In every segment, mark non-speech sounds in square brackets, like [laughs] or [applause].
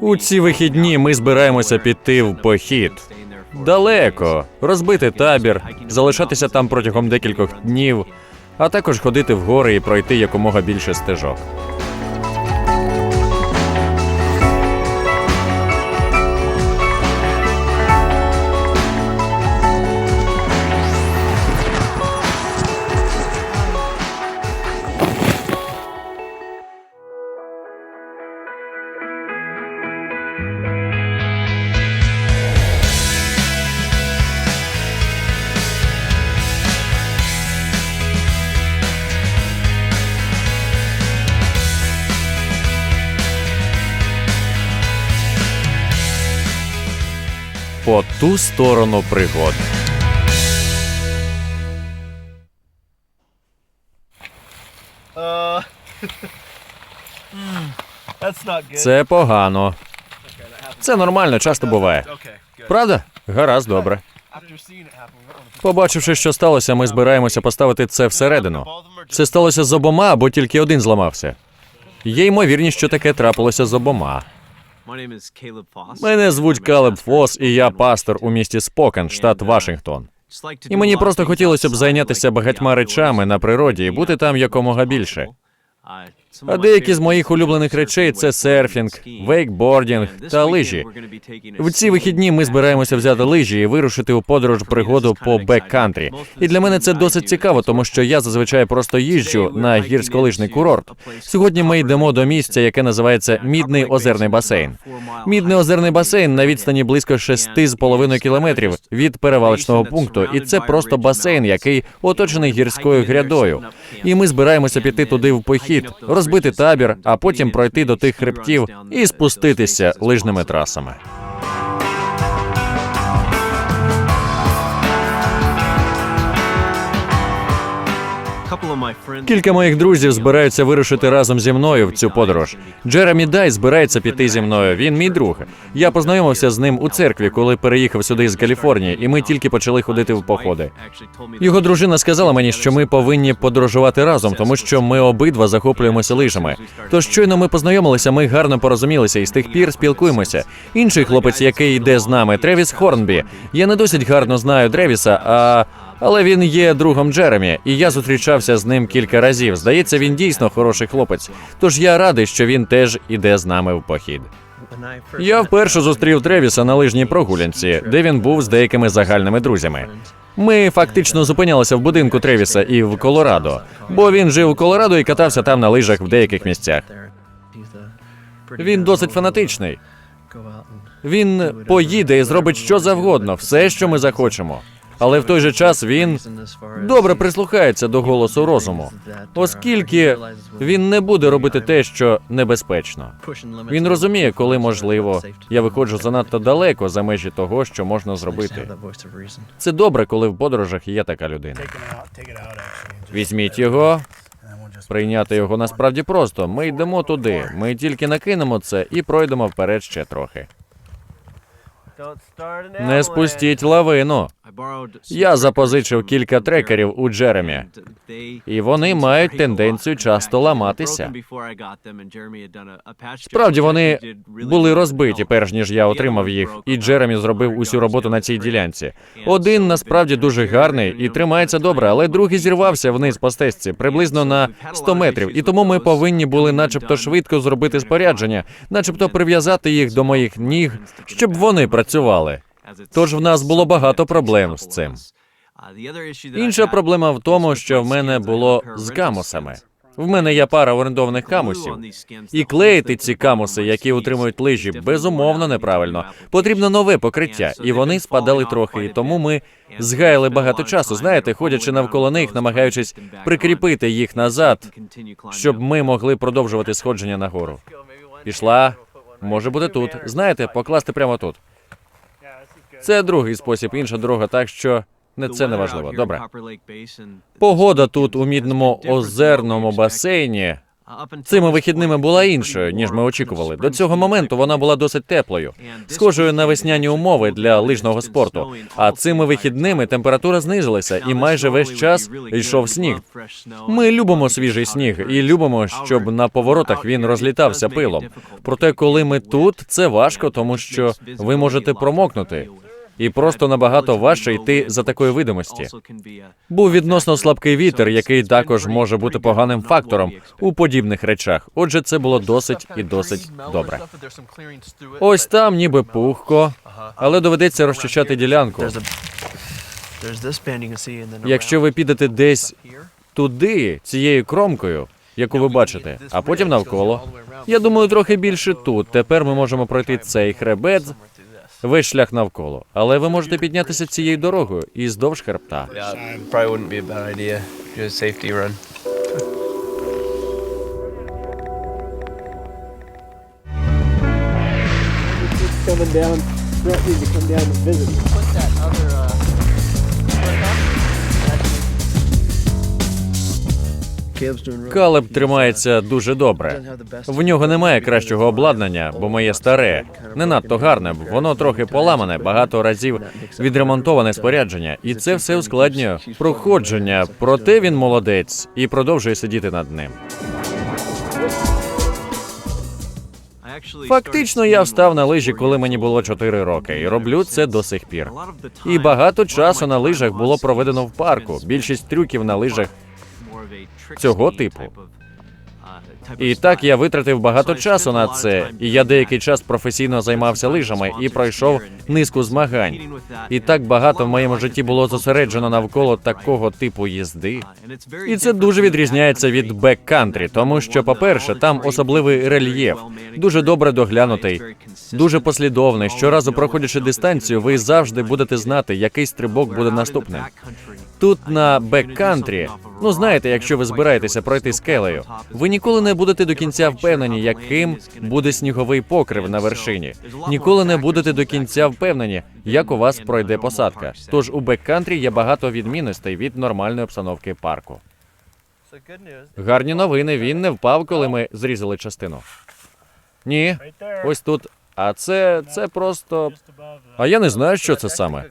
У ці вихідні ми збираємося піти в похід. Далеко, розбити табір, залишатися там протягом декількох днів, а також ходити в гори і пройти якомога більше стежок. По ту сторону пригод. [laughs] Good. Це погано. Це нормально, часто буває. Правда? Гаразд, добре. Побачивши, що сталося, ми збираємося поставити це всередину. Це сталося з обома, або тільки один зламався. Є ймовірність, що таке трапилося з обома. Мене звуть Калеб Фос, і я пастор у місті Спокен, штат Вашингтон. І мені просто хотілося б зайнятися багатьма речами на природі і бути там якомога більше. А деякі з моїх улюблених речей це серфінг, вейкбордінг та лижі. В ці вихідні ми збираємося взяти лижі і вирушити у подорож пригоду по беккантрі. І для мене це досить цікаво, тому що я зазвичай просто їжджу на гірськолижний курорт. Сьогодні ми йдемо до місця, яке називається Мідний озерний басейн. Мідний озерний басейн на відстані близько 6,5 кілометрів від перевалочного пункту, і це просто басейн, який оточений гірською грядою. І ми збираємося піти туди в похід, розбити табір, а потім пройти до тих хребтів і спуститися лижними трасами. Кілька моїх друзів збираються вирушити разом зі мною в цю подорож. Джеремі Дай збирається піти зі мною. Він мій друг. Я познайомився з ним у церкві, коли переїхав сюди з Каліфорнії, і ми тільки почали ходити в походи. Його дружина сказала мені, що ми повинні подорожувати разом, тому що ми обидва захоплюємося лижами. Тож щойно ми познайомилися, ми гарно порозумілися і з тих пір спілкуємося. Інший хлопець, який йде з нами, Тревіс Хорнбі. Я не досить гарно знаю Тревіса, а. Але він є другом Джеремі, і я зустрічався з ним кілька разів. Здається, він дійсно хороший хлопець. Тож я радий, що він теж іде з нами в похід. Я вперше зустрів Тревіса на лижній прогулянці, де він був з деякими загальними друзями. Ми фактично зупинялися в будинку Тревіса і в Колорадо, бо він жив у Колорадо і катався там на лижах в деяких місцях. Він досить фанатичний. Він поїде і зробить що завгодно, все, що ми захочемо. Але в той же час він добре прислухається до голосу розуму, оскільки він не буде робити те, що небезпечно. Він розуміє, коли можливо. Я виходжу занадто далеко за межі того, що можна зробити. Це добре, коли в подорожах є така людина. Візьміть його, прийняти його насправді просто. Ми йдемо туди. Ми тільки накинемо це і пройдемо вперед ще трохи. Не спустіть лавину. Я запозичив кілька трекерів у Джеремі, І вони мають тенденцію часто ламатися. Справді вони були розбиті, перш ніж я отримав їх, і Джеремі зробив усю роботу на цій ділянці. Один насправді дуже гарний і тримається добре, але другий зірвався вниз по стежці приблизно на 100 метрів. І тому ми повинні були, начебто, швидко зробити спорядження, начебто прив'язати їх до моїх ніг, щоб вони працювали. Тож в нас було багато проблем з цим. Інша проблема в тому, що в мене було з камусами. В мене є пара орендованих камусів. І клеїти ці камуси, які утримують лижі, безумовно неправильно. Потрібно нове покриття, і вони спадали трохи. І тому ми згаяли багато часу. Знаєте, ходячи навколо них, намагаючись прикріпити їх назад, щоб ми могли продовжувати сходження нагору. Пішла, може бути тут. Знаєте, покласти прямо тут. Це другий спосіб, інша дорога, так що не це не важливо. Добре. Погода тут у мідному озерному басейні Цими вихідними була іншою, ніж ми очікували. До цього моменту вона була досить теплою, схожою на весняні умови для лижного спорту. А цими вихідними температура знизилася, і майже весь час йшов сніг. Ми любимо свіжий сніг і любимо, щоб на поворотах він розлітався пилом. Проте, коли ми тут, це важко, тому що ви можете промокнути. І просто набагато важче йти за такої видимості. Був відносно слабкий вітер, який також може бути поганим фактором у подібних речах. Отже, це було досить і досить добре. Ось там ніби пухко, але доведеться розчищати ділянку. Якщо ви підете десь туди, цією кромкою, яку ви бачите, а потім навколо. Я думаю, трохи більше тут. Тепер ми можемо пройти цей хребет, весь шлях навколо. Але ви можете піднятися цією дорогою і здовж хребта. Coming down, threatening to come down and visit. Put that Калеб тримається дуже добре. В нього немає кращого обладнання, бо моє старе, не надто гарне. Воно трохи поламане, багато разів відремонтоване спорядження, і це все ускладнює проходження. Проте він молодець і продовжує сидіти над ним. Фактично, я встав на лижі, коли мені було 4 роки, і роблю це до сих пір. І багато часу на лижах було проведено в парку. Більшість трюків на лижах цього типу. І так я витратив багато часу на це, і я деякий час професійно займався лижами і пройшов низку змагань. І так багато в моєму житті було зосереджено навколо такого типу їзди. І це дуже відрізняється від бек-кантрі, тому що, по-перше, там особливий рельєф, дуже добре доглянутий, дуже послідовний. Щоразу проходячи дистанцію, ви завжди будете знати, який стрибок буде наступним. Тут на бек-кантрі, ну знаєте, якщо ви збираєтеся пройти скелею, ви ніколи не будете до кінця впевнені, яким буде сніговий покрив на вершині. Ніколи не будете до кінця впевнені, як у вас пройде посадка. Тож у бек-кантрі є багато відмінностей від нормальної обстановки парку. Гарні новини. Він не впав, коли ми зрізали частину. Ні, ось тут. А це це просто. А я не знаю, що це саме.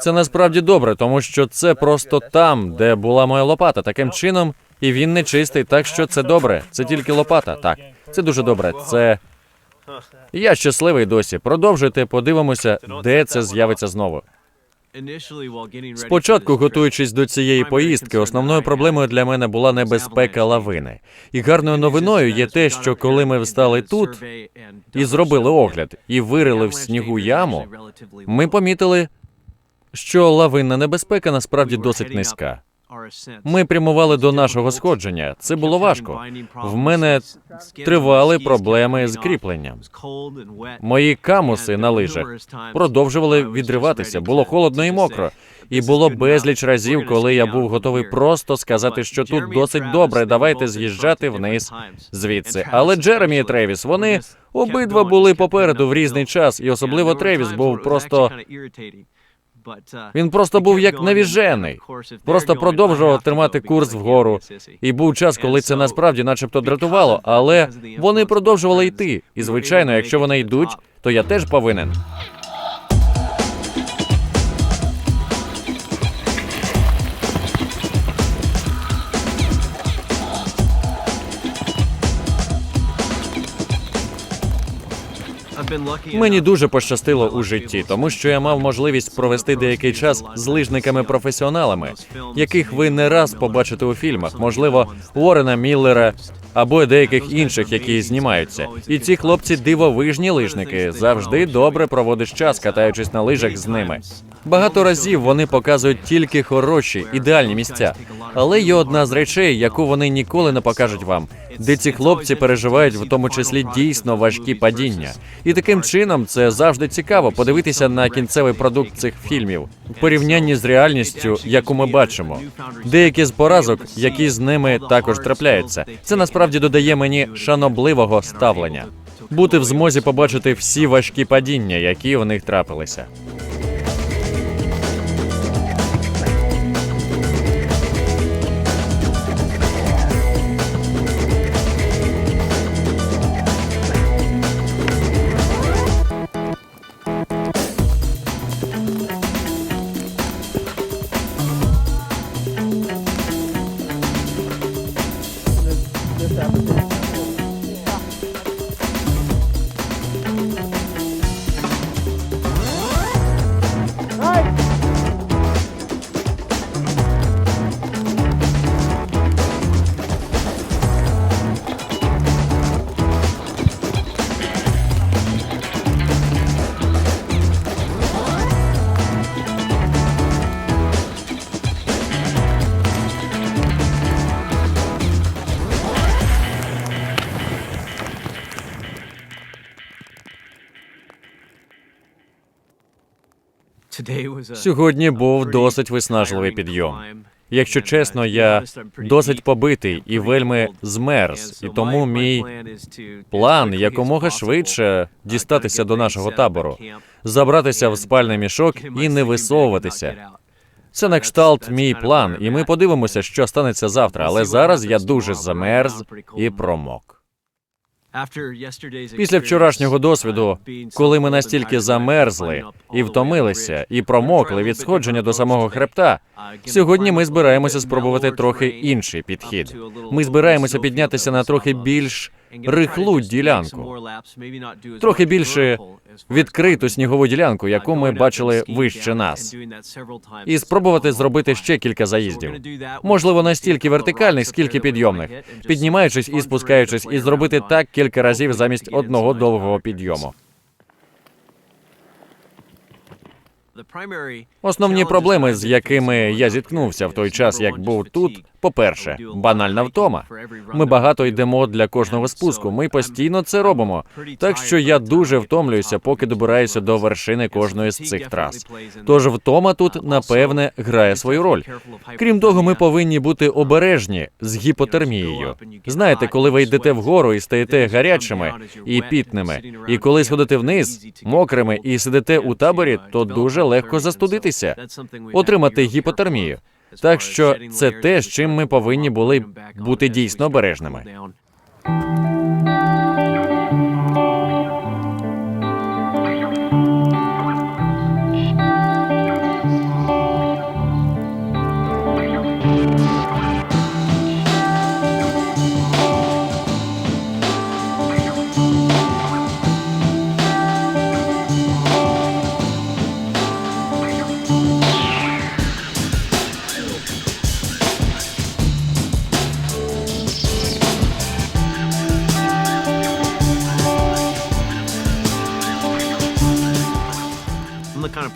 Це насправді добре, тому що це просто там, де була моя лопата. Таким чином, і він не чистий, так що це добре. Це тільки лопата. Так, це дуже добре. Це. Я щасливий досі. Продовжуйте, подивимося, де це з'явиться знову. Спочатку, готуючись до цієї поїздки, основною проблемою для мене була небезпека лавини. І гарною новиною є те, що коли ми встали тут і зробили огляд, і вирили в снігу яму, ми помітили, що лавинна небезпека насправді досить низька. Ми прямували до нашого сходження. Це було важко. В мене тривали проблеми з кріпленням. Мої камуси на лижах продовжували відриватися. Було холодно і мокро. І було безліч разів, коли я був готовий просто сказати, що тут досить добре. Давайте з'їжджати вниз звідси. Але Джеремі і Тревіс, вони обидва були попереду в різний час, і особливо Тревіс був просто він просто був як навіжений. Просто продовжував тримати курс вгору. І був час, коли це насправді, начебто, дратувало, але вони продовжували йти. І звичайно, якщо вони йдуть, то я теж повинен. Мені дуже пощастило у житті, тому що я мав можливість провести деякий час з лижниками-професіоналами, яких ви не раз побачите у фільмах, можливо, Уоррена Міллера або деяких інших, які знімаються. І ці хлопці дивовижні лижники завжди добре проводиш час, катаючись на лижах з ними. Багато разів вони показують тільки хороші, ідеальні місця. Але є одна з речей, яку вони ніколи не покажуть вам, де ці хлопці переживають в тому числі дійсно важкі падіння. І таким чином це завжди цікаво подивитися на кінцевий продукт цих фільмів в порівнянні з реальністю, яку ми бачимо. Деякі з поразок, які з ними також трапляються, це насправді додає мені шанобливого ставлення. Бути в змозі побачити всі важкі падіння, які у них трапилися. Сьогодні був досить виснажливий підйом. Якщо чесно, я досить побитий і вельми змерз, і тому мій план якомога швидше дістатися до нашого табору, забратися в спальний мішок і не висовуватися. Це на кшталт мій план, і ми подивимося, що станеться завтра. Але зараз я дуже замерз і промок. Після вчорашнього досвіду, коли ми настільки замерзли і втомилися, і промокли від сходження до самого хребта, сьогодні ми збираємося спробувати трохи інший підхід. Ми збираємося піднятися на трохи більш рихлу ділянку, трохи більше відкриту снігову ділянку, яку ми бачили вище нас, і спробувати зробити ще кілька заїздів. Можливо, настільки вертикальних, скільки підйомних, піднімаючись і спускаючись, і зробити так кілька разів замість одного довгого підйому. Основні проблеми, з якими я зіткнувся в той час, як був тут, по-перше, банальна втома. Ми багато йдемо для кожного спуску. Ми постійно це робимо. Так що я дуже втомлююся, поки добираюся до вершини кожної з цих трас. Тож втома тут напевне грає свою роль. Крім того, ми повинні бути обережні з гіпотермією. Знаєте, коли ви йдете вгору і стаєте гарячими і пітними, і коли сходите вниз мокрими і сидите у таборі, то дуже легко застудитися, отримати гіпотермію. Так що це те, з чим ми повинні були бути дійсно обережними.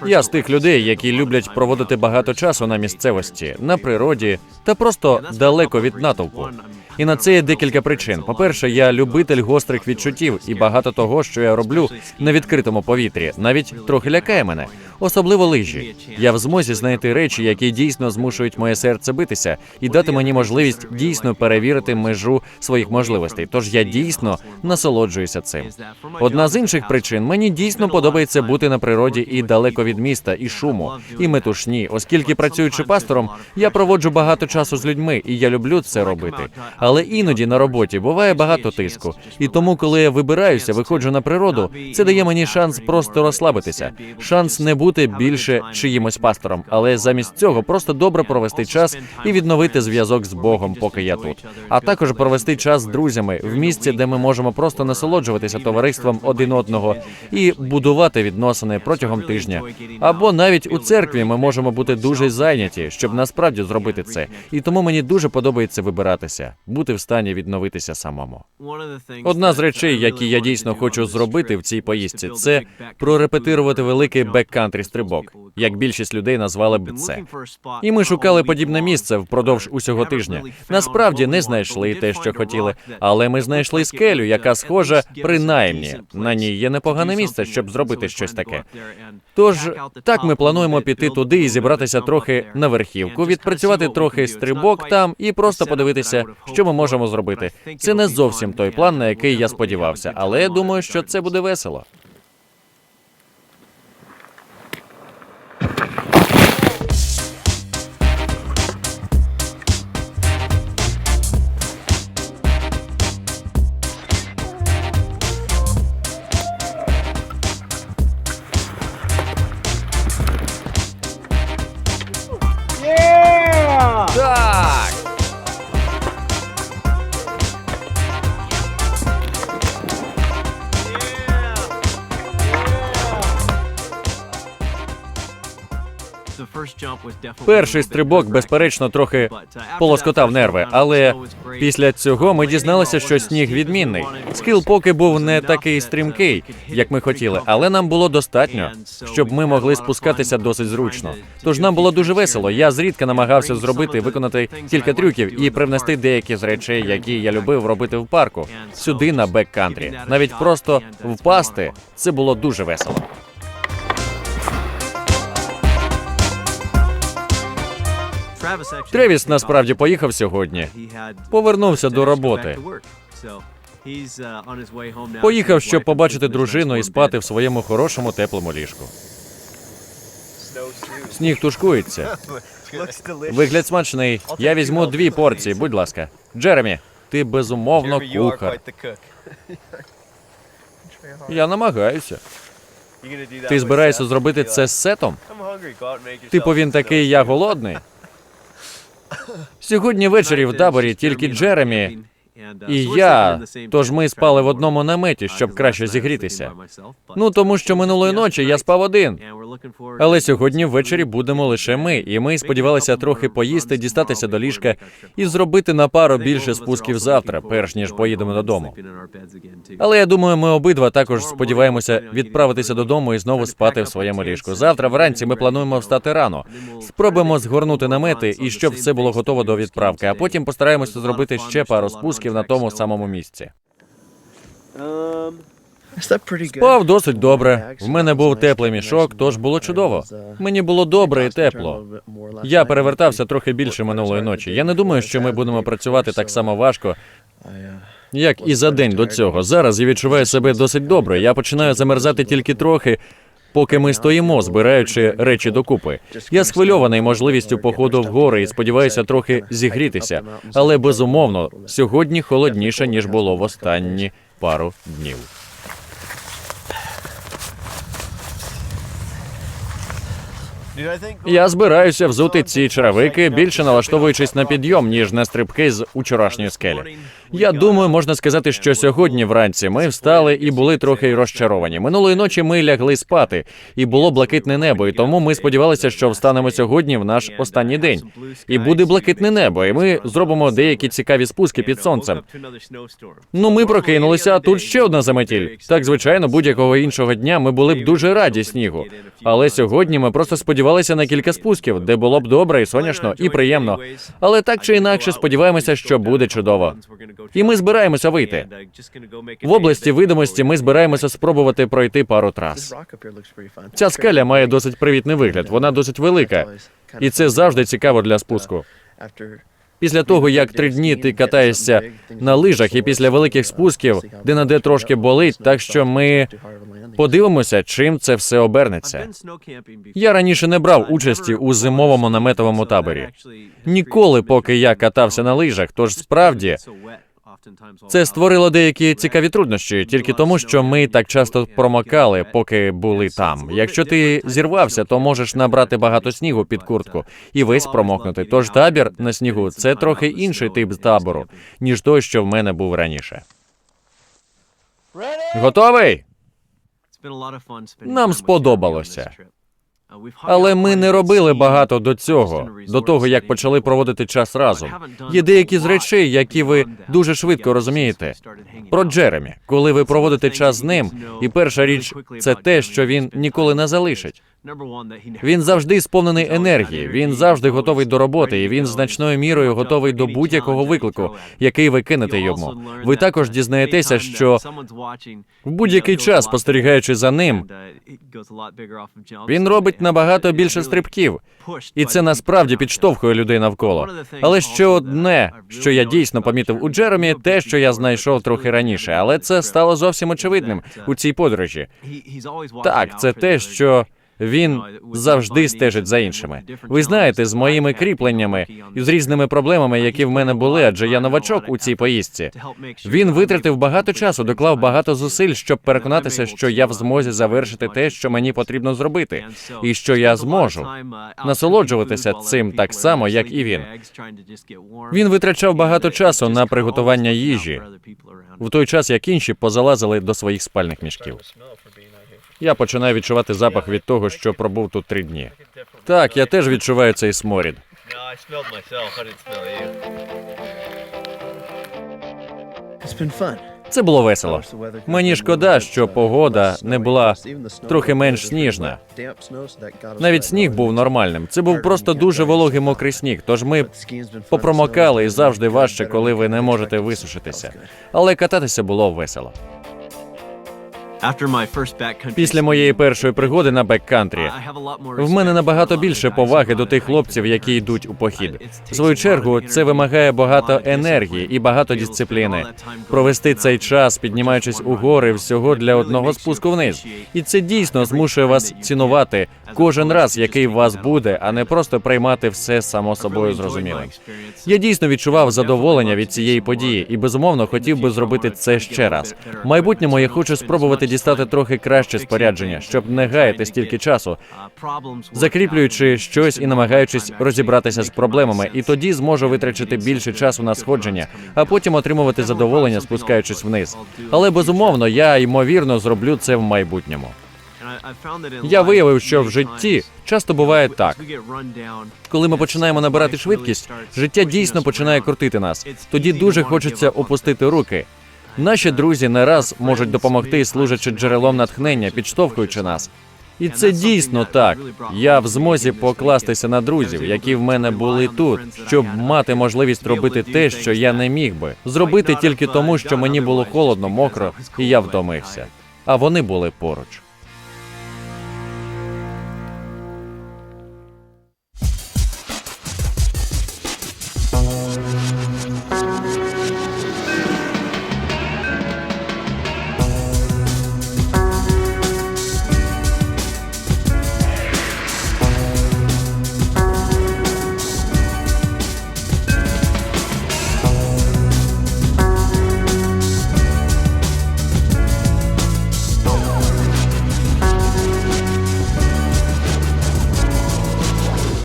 Я з тих людей, які люблять проводити багато часу на місцевості, на природі та просто далеко від натовпу. І на це є декілька причин. По-перше, я любитель гострих відчуттів, і багато того, що я роблю на відкритому повітрі, навіть трохи лякає мене, особливо лижі. Я в змозі знайти речі, які дійсно змушують моє серце битися, і дати мені можливість дійсно перевірити межу своїх можливостей. Тож я дійсно насолоджуюся цим. Одна з інших причин мені дійсно подобається бути на природі і далеко від міста, і шуму, і метушні, оскільки працюючи пастором, я проводжу багато часу з людьми, і я люблю це робити. Але іноді на роботі буває багато тиску. І тому, коли я вибираюся, виходжу на природу, це дає мені шанс просто розслабитися, шанс не бути більше чиїмось пастором, але замість цього просто добре провести час і відновити зв'язок з Богом, поки я тут. А також провести час з друзями в місці, де ми можемо просто насолоджуватися товариством один одного і будувати відносини протягом тижня. Або навіть у церкві ми можемо бути дуже зайняті, щоб насправді зробити це. І тому мені дуже подобається вибиратися, бути в стані відновитися самому. Одна з речей, які я дійсно хочу зробити в цій поїздці, це прорепетирувати великий беккантрі стрибок, як більшість людей назвали б це. І ми шукали подібне місце впродовж усього тижня. Насправді не знайшли те, що хотіли, але ми знайшли скелю, яка схожа, принаймні на ній є непогане місце, щоб зробити щось таке. Тож так ми плануємо піти туди і зібратися трохи на верхівку, відпрацювати трохи стрибок там і просто подивитися, що ми можемо зробити. Це не зовсім той план, на який я сподівався, але я думаю, що це буде весело. Перший стрибок, безперечно, трохи полоскотав нерви, але після цього ми дізналися, що сніг відмінний. Скіл поки був не такий стрімкий, як ми хотіли, але нам було достатньо, щоб ми могли спускатися досить зручно. Тож нам було дуже весело. Я зрідка намагався зробити, виконати кілька трюків і привнести деякі з речей, які я любив робити в парку, сюди на бек-кантрі. Навіть просто впасти це було дуже весело. Тревіс насправді поїхав сьогодні. Повернувся до роботи. Поїхав, щоб побачити дружину і спати в своєму хорошому теплому ліжку. Сніг тушкується. Вигляд смачний. Я візьму дві порції, будь ласка. Джеремі, ти безумовно кухар. Я намагаюся. Ти збираєшся зробити це з сетом? Типу він такий, я голодний. Сьогодні ввечері в таборі тільки Джеремі і я. Тож ми спали в одному наметі, щоб краще зігрітися. Ну тому що минулої ночі я спав один. Але сьогодні ввечері будемо лише ми, і ми сподівалися трохи поїсти, дістатися до ліжка і зробити на пару більше спусків завтра, перш ніж поїдемо додому. Але я думаю, ми обидва також сподіваємося відправитися додому і знову спати в своєму ліжку. Завтра вранці ми плануємо встати рано. Спробуємо згорнути намети і щоб все було готово до відправки, а потім постараємося зробити ще пару спусків на тому самому місці. Good? Спав досить добре. В мене був теплий мішок, тож було чудово. Мені було добре і тепло. Я перевертався трохи більше минулої ночі. Я не думаю, що ми будемо працювати так само важко, як і за день до цього. Зараз я відчуваю себе досить добре. Я починаю замерзати тільки трохи, поки ми стоїмо, збираючи речі докупи. Я схвильований можливістю походу в гори і сподіваюся трохи зігрітися. Але безумовно, сьогодні холодніше ніж було в останні пару днів. Я збираюся взути ці черевики, більше налаштовуючись на підйом, ніж на стрибки з учорашньої скелі. Я думаю, можна сказати, що сьогодні вранці ми встали і були трохи розчаровані. Минулої ночі ми лягли спати, і було блакитне небо. І тому ми сподівалися, що встанемо сьогодні в наш останній день. І буде блакитне небо, і ми зробимо деякі цікаві спуски під сонцем. Ну, ми прокинулися, а тут ще одна заметіль. Так, звичайно, будь-якого іншого дня ми були б дуже раді снігу. Але сьогодні ми просто сподівалися на кілька спусків, де було б добре і сонячно, і приємно. Але так чи інакше сподіваємося, що буде чудово. І ми збираємося вийти. В області видимості ми збираємося спробувати пройти пару трас. Ця скеля має досить привітний вигляд, вона досить велика, і це завжди цікаво для спуску. Після того, як три дні ти катаєшся на лижах, і після великих спусків, де на де трошки болить, так що ми подивимося, чим це все обернеться. Я раніше не брав участі у зимовому наметовому таборі. Ніколи, поки я катався на лижах, тож справді це створило деякі цікаві труднощі, тільки тому, що ми так часто промокали, поки були там. Якщо ти зірвався, то можеш набрати багато снігу під куртку і весь промокнути. Тож табір на снігу це трохи інший тип табору, ніж той, що в мене був раніше. Готовий? Нам сподобалося. Але ми не робили багато до цього, до того як почали проводити час разом. Є деякі з речей, які ви дуже швидко розумієте. Про Джеремі, коли ви проводите час з ним, і перша річ це те, що він ніколи не залишить. Він завжди сповнений енергії, він завжди готовий до роботи, і він значною мірою готовий до будь-якого виклику, який ви кинете йому. Ви також дізнаєтеся, що в будь-який час, спостерігаючи за ним, він робить набагато більше стрибків, і це насправді підштовхує людей навколо. Але ще одне, що я дійсно помітив у Джеремі, те, що я знайшов трохи раніше, але це стало зовсім очевидним у цій подорожі. Так, це те, що він завжди стежить за іншими. Ви знаєте, з моїми кріпленнями і з різними проблемами, які в мене були, адже я новачок у цій поїздці. Він витратив багато часу, доклав багато зусиль, щоб переконатися, що я в змозі завершити те, що мені потрібно зробити, і що я зможу насолоджуватися цим так само, як і він. Він витрачав багато часу на приготування їжі, в той час як інші позалазили до своїх спальних мішків. Я починаю відчувати запах від того, що пробув тут три дні. Так, я теж відчуваю цей сморід. Це було весело. Мені шкода, що погода не була трохи менш сніжна. Навіть сніг був нормальним. Це був просто дуже вологий мокрий сніг. Тож ми попромокали і завжди важче, коли ви не можете висушитися. Але кататися було весело. Після моєї першої пригоди на беккантрі в мене набагато більше поваги до тих хлопців, які йдуть у похід. В свою чергу, це вимагає багато енергії і багато дисципліни. Провести цей час, піднімаючись у гори, всього для одного спуску вниз. І це дійсно змушує вас цінувати кожен раз, який вас буде, а не просто приймати все само собою зрозумілим. Я дійсно відчував задоволення від цієї події і безумовно хотів би зробити це ще раз. В майбутньому я хочу спробувати дістати трохи краще спорядження, щоб не гаяти стільки часу, закріплюючи щось і намагаючись розібратися з проблемами, і тоді зможу витрачити більше часу на сходження, а потім отримувати задоволення, спускаючись вниз. Але безумовно, я ймовірно зроблю це в майбутньому. Я виявив, що в житті часто буває так. Коли ми починаємо набирати швидкість, життя дійсно починає крутити нас. Тоді дуже хочеться опустити руки. Наші друзі не раз можуть допомогти, служачи джерелом натхнення, підштовхуючи нас. І це дійсно так. Я в змозі покластися на друзів, які в мене були тут, щоб мати можливість робити те, що я не міг би зробити тільки тому, що мені було холодно, мокро, і я втомився. А вони були поруч.